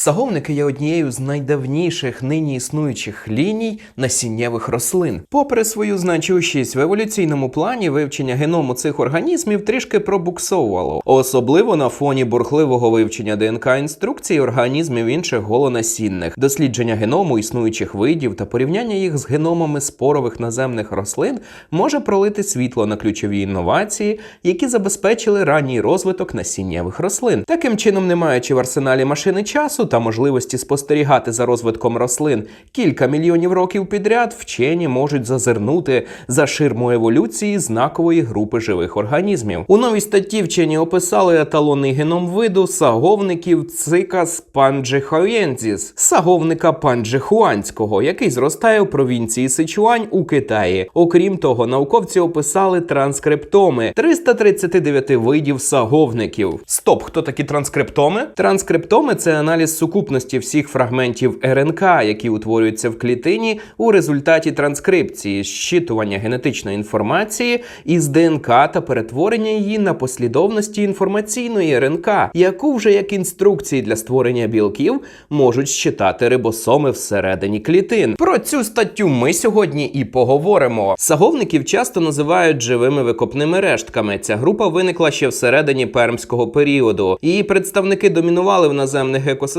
Саговники є однією з найдавніших нині існуючих ліній насіннєвих рослин. Попри свою значущість в еволюційному плані, вивчення геному цих організмів трішки пробуксовувало, особливо на фоні бурхливого вивчення ДНК інструкцій організмів інших голонасінних, дослідження геному існуючих видів та порівняння їх з геномами спорових наземних рослин може пролити світло на ключові інновації, які забезпечили ранній розвиток насіннєвих рослин. Таким чином, не маючи в арсеналі машини часу та можливості спостерігати за розвитком рослин кілька мільйонів років підряд, вчені можуть зазирнути за ширму еволюції знакової групи живих організмів. У новій статті вчені описали еталонний геном виду саговників цикас панджихоєнзіс, саговника панджихуанського, який зростає в провінції Сичуань у Китаї. Окрім того, науковці описали транскриптоми 339 видів саговників. Стоп, хто такі транскриптоми? Транскриптоми це аналіз сукупності всіх фрагментів РНК, які утворюються в клітині у результаті транскрипції, зчитування генетичної інформації із ДНК та перетворення її на послідовності інформаційної РНК, яку вже як інструкції для створення білків можуть щитати рибосоми всередині клітин. Про цю статтю ми сьогодні і поговоримо. Саговників часто називають живими викопними рештками. Ця група виникла ще всередині пермського періоду. Її представники домінували в наземних екосистемах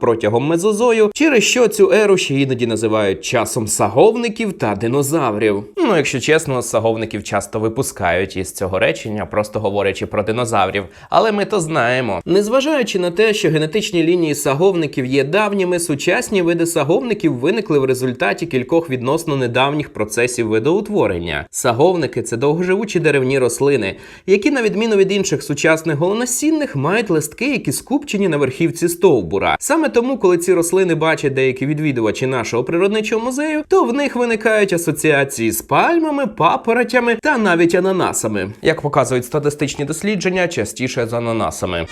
протягом мезозою, через що цю еру ще іноді називають часом саговників та динозаврів. Ну, якщо чесно, саговників часто випускають із цього речення, просто говорячи про динозаврів. Але ми то знаємо. Незважаючи на те, що генетичні лінії саговників є давніми, сучасні види саговників виникли в результаті кількох відносно недавніх процесів видоутворення. Саговники це довгоживучі деревні рослини, які, на відміну від інших сучасних голонасінних, мають листки, які скупчені на верхівці стовбура. Саме тому, коли ці рослини бачать деякі відвідувачі нашого природничого музею, то в них виникають асоціації з пальмами, папоротями та навіть ананасами. Як показують статистичні дослідження, частіше з ананасами.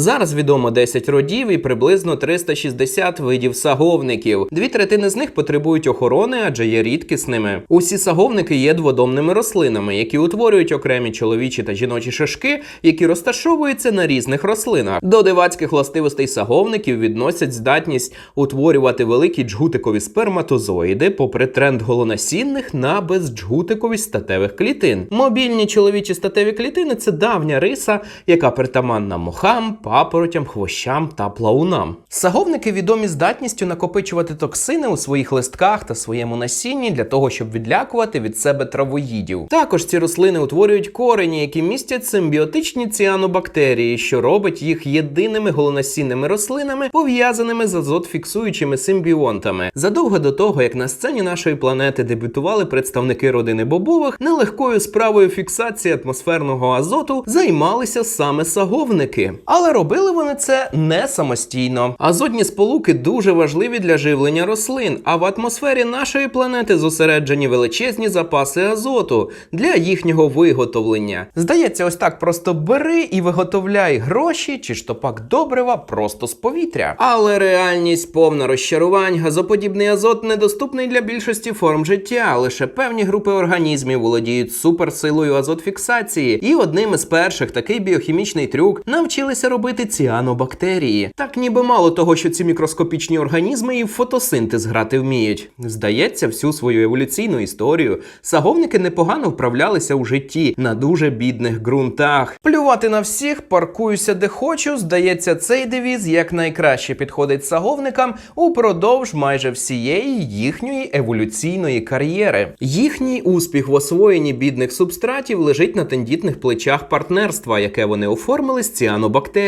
Зараз відомо 10 родів і приблизно 360 видів саговників. Дві третини з них потребують охорони, адже є рідкісними. Усі саговники є дводомними рослинами, які утворюють окремі чоловічі та жіночі шишки, які розташовуються на різних рослинах. До дивацьких властивостей саговників відносять здатність утворювати великі джгутикові сперматозоїди, попри тренд голонасінних на безджгутиковість статевих клітин. Мобільні чоловічі статеві клітини це давня риса, яка притаманна мохам, папоротям, хвощам та плаунам. Саговники відомі здатністю накопичувати токсини у своїх листках та своєму насінні для того, щоб відлякувати від себе травоїдів. Також ці рослини утворюють корені, які містять симбіотичні ціанобактерії, що робить їх єдиними голонасінними рослинами, пов'язаними з азотфіксуючими симбіонтами. Задовго до того, як на сцені нашої планети дебютували представники родини бобових, нелегкою справою фіксації атмосферного азоту займалися саме саговники. Але робили вони це не самостійно. Азотні сполуки дуже важливі для живлення рослин, а в атмосфері нашої планети зосереджені величезні запаси азоту для їхнього виготовлення. Здається, ось так просто бери і виготовляй гроші чи штопак добрива просто з повітря. Але реальність повна розчарувань. Газоподібний азот недоступний для більшості форм життя. Лише певні групи організмів володіють суперсилою азотфіксації, і одним із перших такий біохімічний трюк навчилися робити ціанобактерії. Так ніби мало того, що ці мікроскопічні організми і фотосинтез грати вміють. Здається, всю свою еволюційну історію саговники непогано вправлялися у житті на дуже бідних ґрунтах. Плювати на всіх, паркуюся де хочу. Здається, цей девіз як найкраще підходить саговникам упродовж майже всієї їхньої еволюційної кар'єри. Їхній успіх в освоєнні бідних субстратів лежить на тендітних плечах партнерства, яке вони оформили з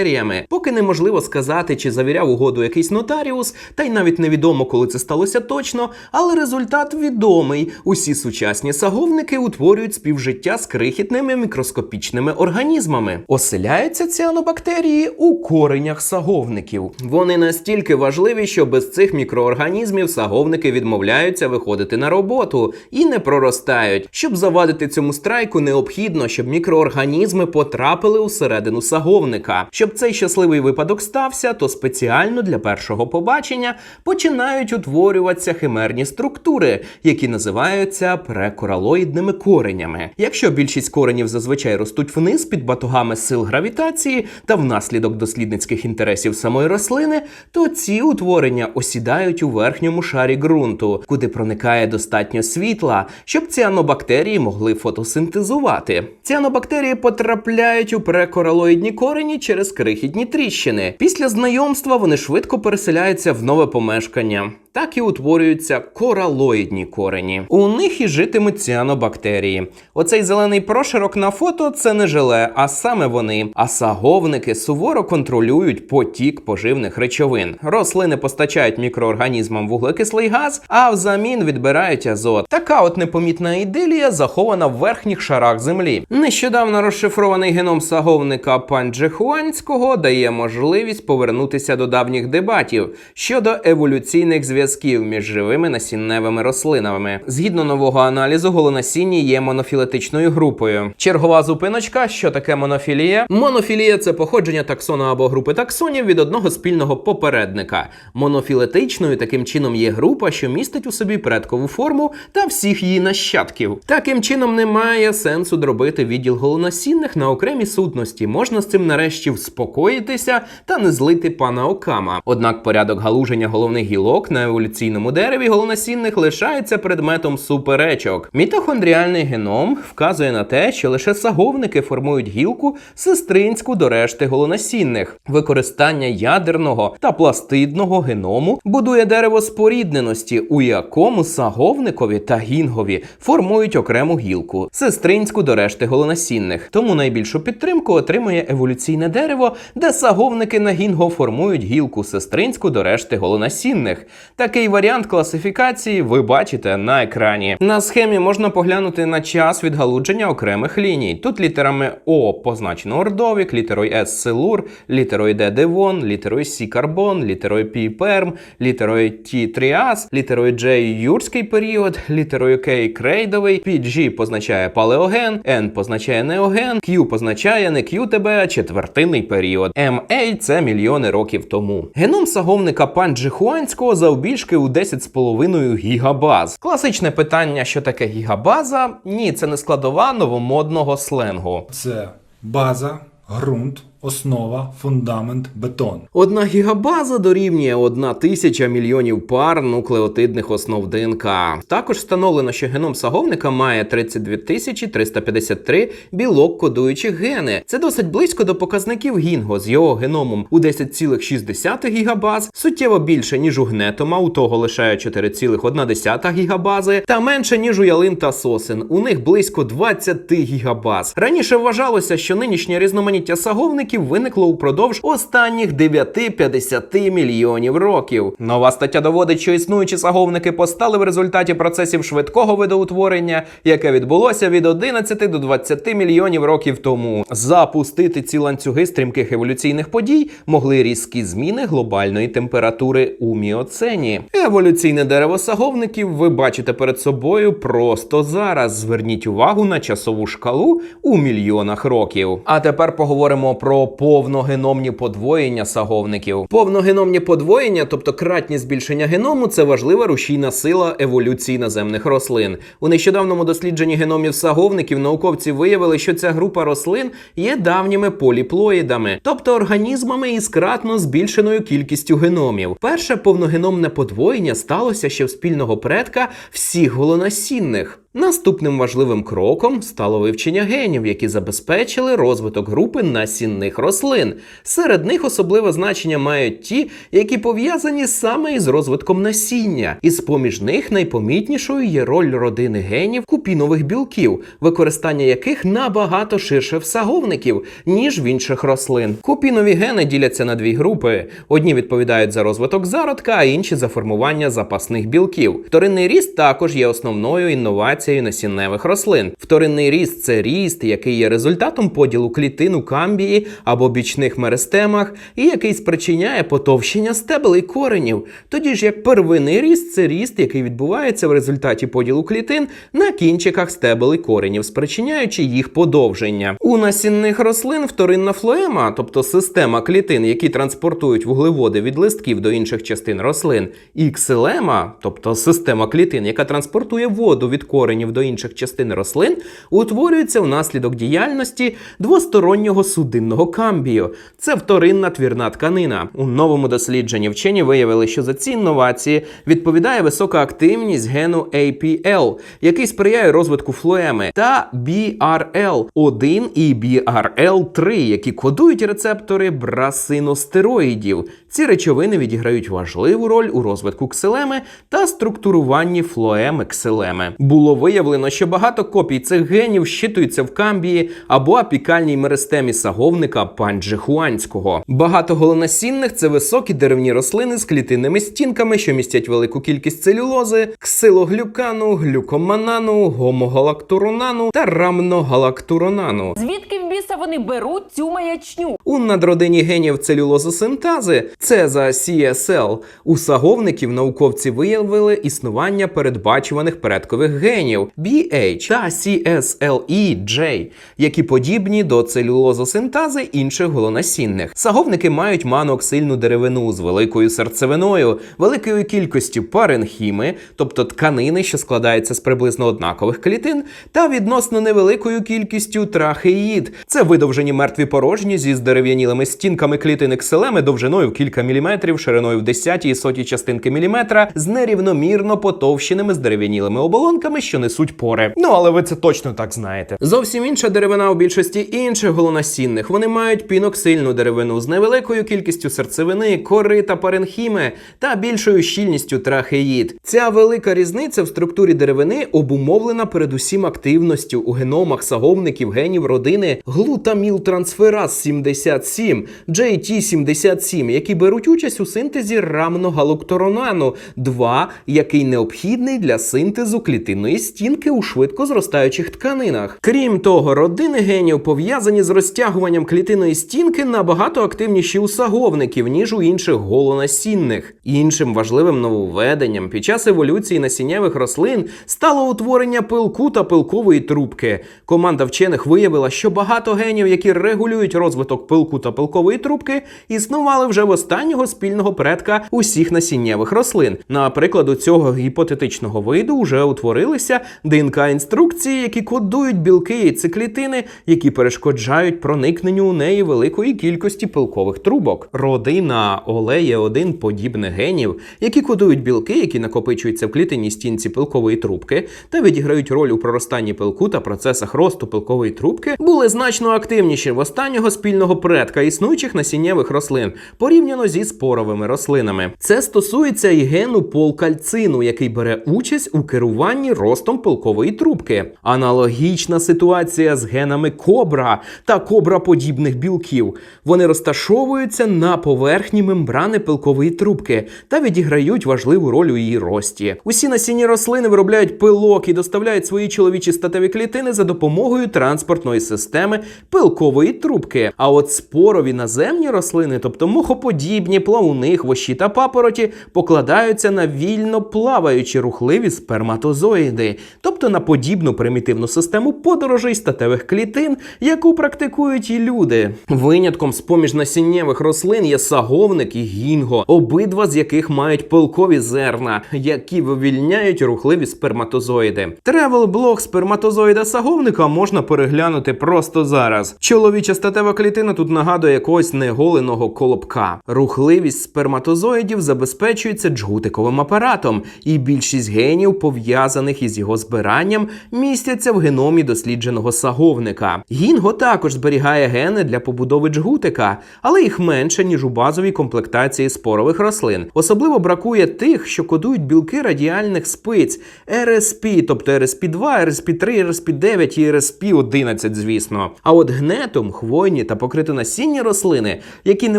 ціанобактеріями. Поки неможливо сказати, чи завіряв угоду якийсь нотаріус, та й навіть невідомо, коли це сталося точно, але результат відомий. Усі сучасні саговники утворюють співжиття з крихітними мікроскопічними організмами. Оселяються ціанобактерії у коренях саговників. Вони настільки важливі, що без цих мікроорганізмів саговники відмовляються виходити на роботу і не проростають. Щоб завадити цьому страйку, необхідно, щоб мікроорганізми потрапили усередину саговника. Щоб щоб цей щасливий випадок стався, то спеціально для першого побачення починають утворюватися химерні структури, які називаються прекоралоїдними коренями. Якщо більшість коренів зазвичай ростуть вниз під батогами сил гравітації та внаслідок дослідницьких інтересів самої рослини, то ці утворення осідають у верхньому шарі ґрунту, куди проникає достатньо світла, щоб ціанобактерії могли фотосинтезувати. Ціанобактерії потрапляють у прекоралоїдні корені через крихітні тріщини. Після знайомства вони швидко переселяються в нове помешкання. Так і утворюються коралоїдні корені. У них і житимуть ціанобактерії. Оцей зелений проширок на фото це не желе, а саме вони. А саговники суворо контролюють потік поживних речовин. Рослини постачають мікроорганізмам вуглекислий газ, а взамін відбирають азот. Така от непомітна іделія захована в верхніх шарах землі. Нещодавно розшифрований геном саговника Панджехуанського дає можливість повернутися до давніх дебатів щодо еволюційних зв'язків між живими насінневими рослинами. Згідно нового аналізу, голонасіння є монофілетичною групою. Чергова зупиночка, що таке монофілія? Монофілія це походження таксона або групи таксонів від одного спільного попередника. Монофілетичною таким чином є група, що містить у собі предкову форму та всіх її нащадків. Таким чином немає сенсу дробити відділ голонасінних на окремі сутності. Можна з цим нарешті вспокоїтися та не злити пана Окама. Однак порядок галуження головних гілок на еволюційному дереві голонасінних лишається предметом суперечок. Мітохондріальний геном вказує на те, що лише саговники формують гілку сестринську до решти голонасінних. Використання ядерного та пластидного геному будує дерево спорідненості, у якому саговникові та гінгові формують окрему гілку сестринську до решти голонасінних. Тому найбільшу підтримку отримує еволюційне дерево, де саговники на гінго формують гілку сестринську до решти голонасінних. Такий варіант класифікації ви бачите на екрані. На схемі можна поглянути на час відгалудження окремих ліній. Тут літерами О позначено ордовік, літерою С силур, літерою Д девон, літерою С карбон, літерою П перм, літерою Т тріас, літерою Дж юрський період, літерою К крейдовий, PG позначає палеоген, N позначає неоген, Q позначає не QTB, четвертинний період. MA – це мільйони років тому. Геном саговника Панджихуанського завбільшки у 10,5 гігабаз. Класичне питання, що таке гігабаза? Ні, це не складова новомодного сленгу. Це база, ґрунт, основа, фундамент, бетон. Одна гігабаза дорівнює одна тисяча мільйонів пар нуклеотидних основ ДНК. Також встановлено, що геном саговника має 32 тисячі 353 білок кодуючих гени. Це досить близько до показників Гінго з його геномом у 10,6 гігабаз, суттєво більше ніж у гнетома, у того лише 4,1 гігабази, та менше ніж у ялин та сосен. У них близько 20 гігабаз. Раніше вважалося, що нинішнє різноманіття саговників виникло упродовж останніх 9-50 мільйонів років. Нова стаття доводить, що існуючі саговники постали в результаті процесів швидкого видоутворення, яке відбулося від 11 до 20 мільйонів років тому. Запустити ці ланцюги стрімких еволюційних подій могли різкі зміни глобальної температури у міоцені. Еволюційне дерево саговників ви бачите перед собою просто зараз. Зверніть увагу на часову шкалу у мільйонах років. А тепер поговоримо про повногеномні подвоєння саговників. Повногеномні подвоєння, тобто кратні збільшення геному, це важлива рушійна сила еволюції наземних рослин. У нещодавному дослідженні геномів саговників науковці виявили, що ця група рослин є давніми поліплоїдами, тобто організмами із кратно збільшеною кількістю геномів. Перше повногеномне подвоєння сталося ще в спільного предка всіх голонасінних. Наступним важливим кроком стало вивчення генів, які забезпечили розвиток групи насінних рослин. Серед них особливе значення мають ті, які пов'язані саме із розвитком насіння. І з поміж них найпомітнішою є роль родини генів купінових білків, використання яких набагато ширше в саговників, ніж в інших рослин. Купінові гени діляться на дві групи: одні відповідають за розвиток зародка, а інші за формування запасних білків. Вторинний ріст також є основною інновацією насінневих рослин. Вторинний ріст це ріст, який є результатом поділу клітин у камбії або бічних мерестемах, і який спричиняє потовщення стебел і коренів. Тоді ж як первинний ріст це ріст, який відбувається в результаті поділу клітин на кінчиках стебел і коренів, спричиняючи їх подовження. У насінних рослин вторинна флоема, тобто система клітин, які транспортують вуглеводи від листків до інших частин рослин, і ксилема, тобто система клітин, яка транспортує воду від коренів до інших частин рослин, утворюється внаслідок діяльності двостороннього судинного камбію. Це вторинна твірна тканина. У новому дослідженні вчені виявили, що за ці інновації відповідає висока активність гену APL, який сприяє розвитку флоеми, та BRL1 і BRL3, які кодують рецептори брасиностероїдів. Ці речовини відіграють важливу роль у розвитку ксилеми та структуруванні флоеми ксилеми. Було виявлено, що багато копій цих генів щитуються в камбії або апікальній меристемі саговника панджихуанського. Багато голонасінних це високі деревні рослини з клітинними стінками, що містять велику кількість целюлози, ксилоглюкану, глюкоманану, гомогалактуронану та рамногалактуронану. Звідки біса вони беруть цю маячню? У надродині генів целюлозосинтази це за CSL, у саговників науковці виявили існування передбачуваних предкових генів BH та CSLE-J, які подібні до целюлозосинтази інших голонасінних. Саговники мають маноксильну деревину з великою серцевиною, великою кількістю паренхіми, тобто тканини, що складається з приблизно однакових клітин, та відносно невеликою кількістю трахеїд. Це видовжені мертві порожні зі здерев'янілими стінками клітини кселеми довжиною в кілька міліметрів, шириною в десяті і соті частинки міліметра, з нерівномірно потовщеними здерев'янілими оболонками, що несуть пори. Ну але ви це точно так знаєте. Зовсім інша деревина у більшості інших голонасінних. Вони мають піноксильну деревину з невеликою кількістю серцевини, кори та паренхіми та більшою щільністю трахеїд. Ця велика різниця в структурі деревини обумовлена передусім активністю у геномах саговників генів родини глутамілтрансфераз 77, JT77, які беруть участь у синтезі рамногалукторонану 2, який необхідний для синтезу клітинної стінки у швидко зростаючих тканинах. Крім того, родини генів пов'язані з розтягуванням клітинної стінки набагато активніші у саговників, ніж у інших голонасінних. Іншим важливим нововведенням під час еволюції насіннєвих рослин стало утворення пилку та пилкової трубки. Команда вчених виявила, що багато генів, які регулюють розвиток пилку та пилкової трубки, існували вже в останнього спільного предка усіх насіннєвих рослин. Наприклад, у цього гіпотетичного виду вже утворилися ДНК-інструкції, які кодують білки яйцеклітини, які перешкоджають проникненню у неї великої кількості пилкових трубок. Родина олеє один подібних генів, які кодують білки, які накопичуються в клітинній стінці пилкової трубки, та відіграють роль у проростанні пилку та процесах росту пилкової трубки, були значно активніші в останнього спільного предка існуючих насіннєвих рослин порівняно зі споровими рослинами. Це стосується і гену полкальцину, який бере участь у керуванні ростом пилкової трубки. Аналогічна ситуація з генами кобра та кобраподібних білків. Вони розташовуються на поверхні мембрани пилкової трубки та відіграють важливу роль у її рості. Усі насінні рослини виробляють пилок і доставляють свої чоловічі статеві клітини за допомогою транспортної системи пилкової трубки. А от спорові наземні рослини, тобто мохоподібні, плавуни, хвощі та папороті, покладаються на вільно плаваючі рухливі сперматозоїди, тобто на подібну примітивну систему подорожей статевих клітин, яку практикують і люди. Винятком з поміж насіннєвих рослин є саговник і гінго, обидва з яких мають пилкові зерна, які вивільняють рухливі сперматозоїди. Тревел блог сперматозоїда саговника можна переглянути просто зараз. Чоловіча статева клітина тут нагадує якогось неголеного колобка. Рухливість сперматозоїдів забезпечується джгутиковим апаратом, і більшість генів, пов'язаних із його збиранням, містяться в геномі дослідженого саговника. Гінго також зберігає гени для побудови джгутика, але їх менше ніж у базовій комплектації спорових рослин. Особливо бракує тих, що кодують білки радіальних спиць RSP, тобто RSP2, RSP3, RSP9 і RSP11, звісно. А от гнетом хвойні та покритонасінні рослини, які не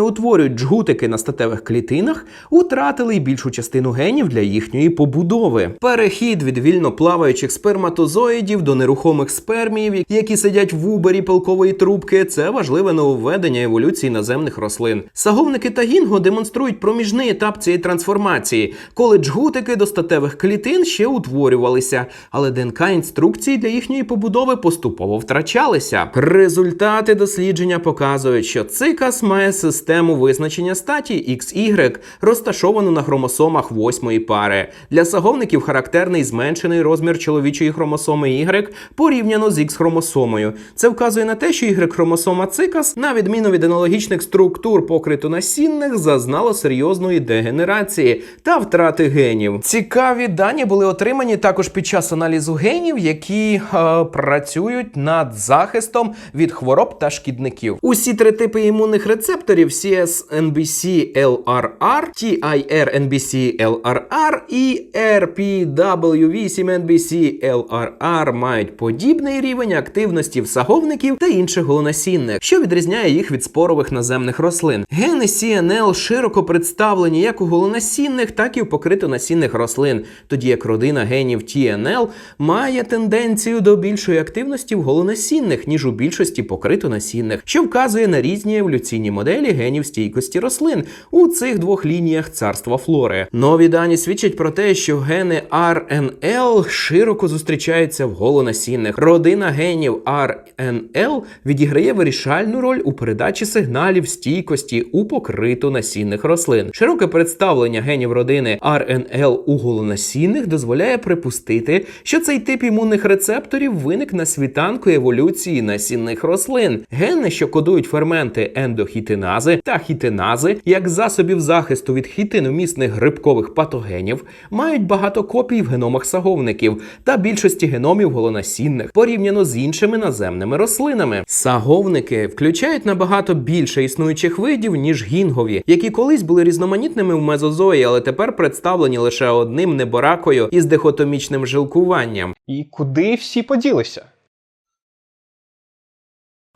утворюють джгутики на статевих клітинах, утратили й більшу частину генів для їхньої побудови. Перехід від вільно плаваючих сперматозоїдів до нерухомих сперміїв, які сидять в убері пилкової трубки, це важливе нововведення еволюції наземних рослин. Саговники та гінго демонструють проміжний етап цієї трансформації, коли джгутики до статевих клітин ще утворювалися, але ДНК інструкції для їхньої побудови поступово втрачалися. Результати дослідження показують, що цикас має систему визначення статі XY, розташовану на хромосомах восьмої пари. Для саговників характерний зменшений розмір чоловічої хромосоми Y порівняно з X-хромосомою. Це вказує на те, що Y-хромосома цикас, на відміну від аналогічних структур покритонасінних, зазнала серйозної дегенерації та втрати генів. Цікаві дані були отримані також під час аналізу генів, які е, працюють над захистом від хвороб та шкідників. Усі три типи імунних рецепторів CSNBC-LRR, TIR-NBC-LRR і RPW8-NBC-LRR мають подібний рівень активності в саговників та інших голонасінних, що відрізняє їх від спорових наземних рослин. Гени CNL широко представлені як у голонасінних, так і у покритонасінних рослин, тоді як родина генів TNL має тенденцію до більшої активності в голонасінних, ніж у більшості покритонасінних, що вказує на різні еволюційні моделі генів стійкості рослин у цих двох лініях царства флори. Нові дані свідчать про те, що гени RNL широко зустрічаються в голонасінних. Родина генів RNL відіграє вирішальну роль у передачі сигналів стійкості у покритонасінних рослин. Широке представлення генів родини RNL у голонасінних дозволяє припустити, що цей тип імунних рецепторів виник на світанку еволюції насінних рослин. Гени, що кодують ферменти ендохітинази та хітинази, як засобів захисту від хітиномісних грибкових патогенів, мають багато копій в геномах саговників та більшості геномів голонасінних порівняно з іншими наземними рослинами. Саговники включають набагато більше існуючих видів, ніж гінгові, які колись були різноманітними в мезозої, але тепер представлені лише одним неборакою із дихотомічним жилкуванням. І куди всі поділися?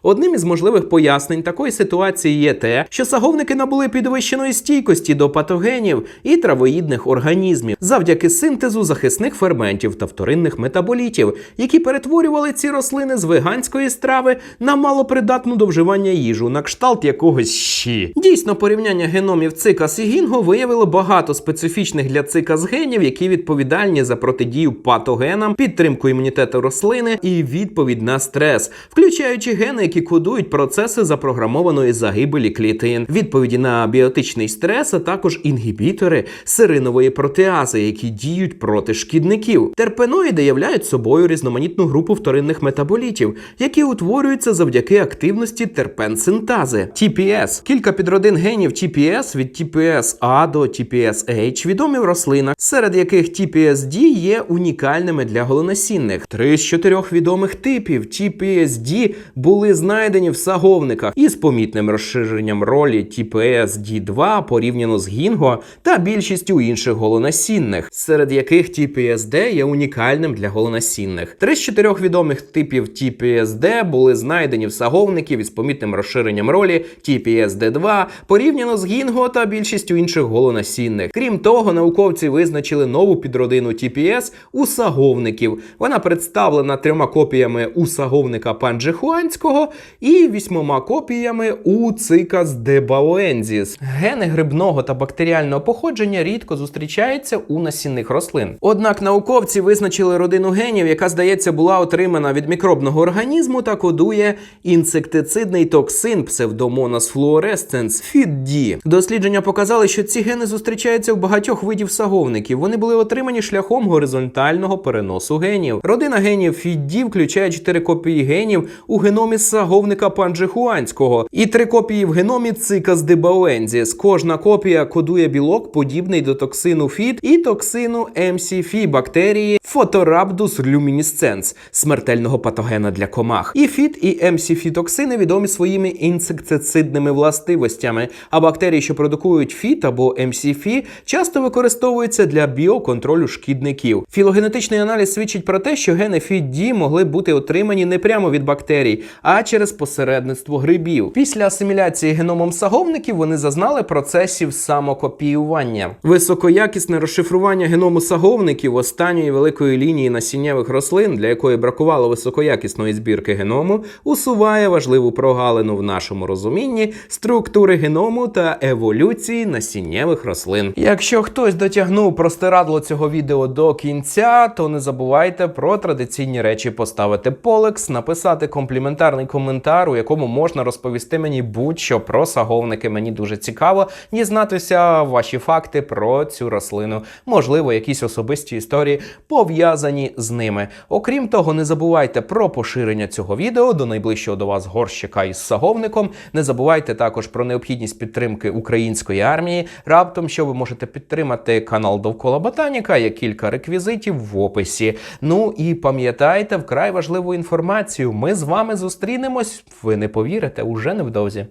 Одним із можливих пояснень такої ситуації є те, що саговники набули підвищеної стійкості до патогенів і травоїдних організмів завдяки синтезу захисних ферментів та вторинних метаболітів, які перетворювали ці рослини з веганської страви на малопридатну до вживання їжу на кшталт якогось щі. Дійсно, порівняння геномів цикас і гінго виявило багато специфічних для цикас генів, які відповідальні за протидію патогенам, підтримку імунітету рослини і відповідь на стрес, включаючи гени, які кодують процеси запрограмованої загибелі клітин, відповіді на біотичний стрес, а також інгібітори сиринової протеази, які діють проти шкідників. Терпеноїди являють собою різноманітну групу вторинних метаболітів, які утворюються завдяки активності терпенсинтази. TPS. Кілька підродин генів TPS від TPS-A до TPS-H відомі в рослинах, серед яких TPS-D є унікальними для голонасінних. Три з чотирьох відомих типів TPS-D були знайдені в саговниках із помітним розширенням ролі TPS-D2 порівняно з гінго та більшістю інших голонасінних, серед яких TPS-D є унікальним для голонасінних. Три з чотирьох відомих типів TPS-D були знайдені в саговників із помітним розширенням ролі TPS-D2 порівняно з гінго та більшістю інших голонасінних. Крім того, науковці визначили нову підродину TPS у саговників. Вона представлена трьома копіями у саговника панджихуанського і вісьмома копіями у цикас дебауензіс. Гени грибного та бактеріального походження рідко зустрічаються у насінних рослин. Однак науковці визначили родину генів, яка, здається, була отримана від мікробного організму та кодує інсектицидний токсин псевдомонас флуоресценс FID-D. Дослідження показали, що ці гени зустрічаються в багатьох видів саговників. Вони були отримані шляхом горизонтального переносу генів. Родина генів FID включає чотири копії генів у геномі саговника панджихуанського і три копії в геномі цикас дебауензіс. Кожна копія кодує білок, подібний до токсину ФІД і токсину MCF бактерії Photorhabdus luminescens, смертельного патогена для комах. І ФІД, і MCF токсини відомі своїми інсектицидними властивостями, а бактерії, що продукують ФІД або MCF, часто використовуються для біоконтролю шкідників. Філогенетичний аналіз свідчить про те, що гени FID могли бути отримані не прямо від бактерій, а через посередництво грибів. Після асиміляції геномом саговників вони зазнали процесів самокопіювання. Високоякісне розшифрування геному саговників останньої великої лінії насіннєвих рослин, для якої бракувало високоякісної збірки геному, усуває важливу прогалину в нашому розумінні структури геному та еволюції насіннєвих рослин. Якщо хтось дотягнув простирадло цього відео до кінця, то не забувайте про традиційні речі поставити полекс, написати компліментарний коментар коментар, у якому можна розповісти мені будь-що про саговники. Мені дуже цікаво дізнатися ваші факти про цю рослину, можливо, якісь особисті історії пов'язані з ними. Окрім того, не забувайте про поширення цього відео до найближчого до вас горщика із саговником. Не забувайте також про необхідність підтримки української армії. Раптом, що ви можете підтримати канал Довкола Ботаніка, є кілька реквізитів в описі. Ну і пам'ятайте вкрай важливу інформацію. Ми з вами зустрінемось. Ви не повірите уже невдовзі.